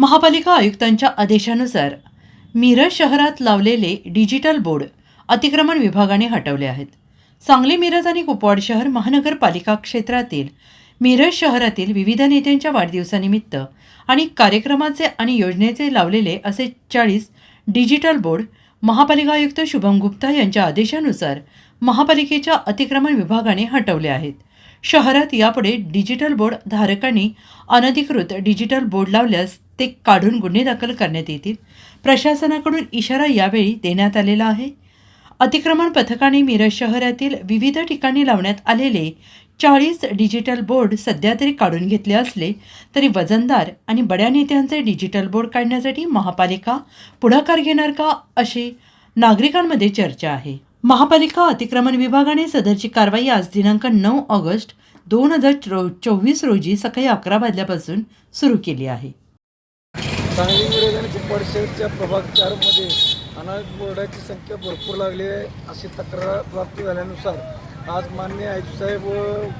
महापालिका आयुक्तांच्या आदेशानुसार मिरज शहरात लावलेले डिजिटल बोर्ड अतिक्रमण विभागाने हटवले आहेत. सांगली मिरज आणि कुपवाड शहर महानगरपालिका क्षेत्रातील मिरज शहरातील विविध नेत्यांच्या वाढदिवसानिमित्त आणि कार्यक्रमाचे आणि योजनेचे लावलेले असे चाळीस डिजिटल बोर्ड महापालिका आयुक्त शुभम गुप्ता यांच्या आदेशानुसार महापालिकेच्या अतिक्रमण विभागाने हटवले आहेत. शहरात यापुढे डिजिटल बोर्ड धारकांनी अनधिकृत डिजिटल बोर्ड लावल्यास ते काढून गुन्हे दाखल करण्यात येतील. प्रशासनाकडून इशारा यावेळी देण्यात आलेला आहे. अतिक्रमण पथकाने मिरज शहरातील विविध ठिकाणी लावण्यात आलेले चाळीस डिजिटल बोर्ड सध्या तरी काढून घेतले असले तरी वजनदार आणि बड्या नेत्यांचे डिजिटल बोर्ड काढण्यासाठी महापालिका पुढाकार घेणार का अशी नागरिकांमध्ये चर्चा आहे. महापालिका अतिक्रमण विभागाने सदरची कारवाई आज दिनांक नऊ ऑगस्ट दोन हजार चोवीस रोजी सकाळी अकरा वाजल्यापासून सुरू केली आहे. सांगली मिरज आणि कुपवाड शहरच्या प्रभाग चारमध्ये अनाथ बोर्डाची संख्या भरपूर लागली आहे अशी तक्रार प्राप्त झाल्यानुसार आज मान्य आयुक्तसाहेब व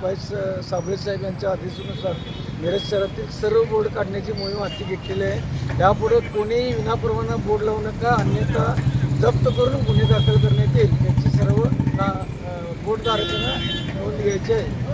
वाईस साबळे साहेब यांच्या आदेशानुसार मिरज शहरातील सर्व बोर्ड काढण्याची मोहीम हाती घेतलेली आहे. यापुढे कोणीही विनाप्रमाणे बोर्ड लावू नका अन्यथा जप्त करून गुन्हे दाखल करण्यात येईल. याची सर्व ना बोर्डधारकांना नोंद घ्यायची आहे.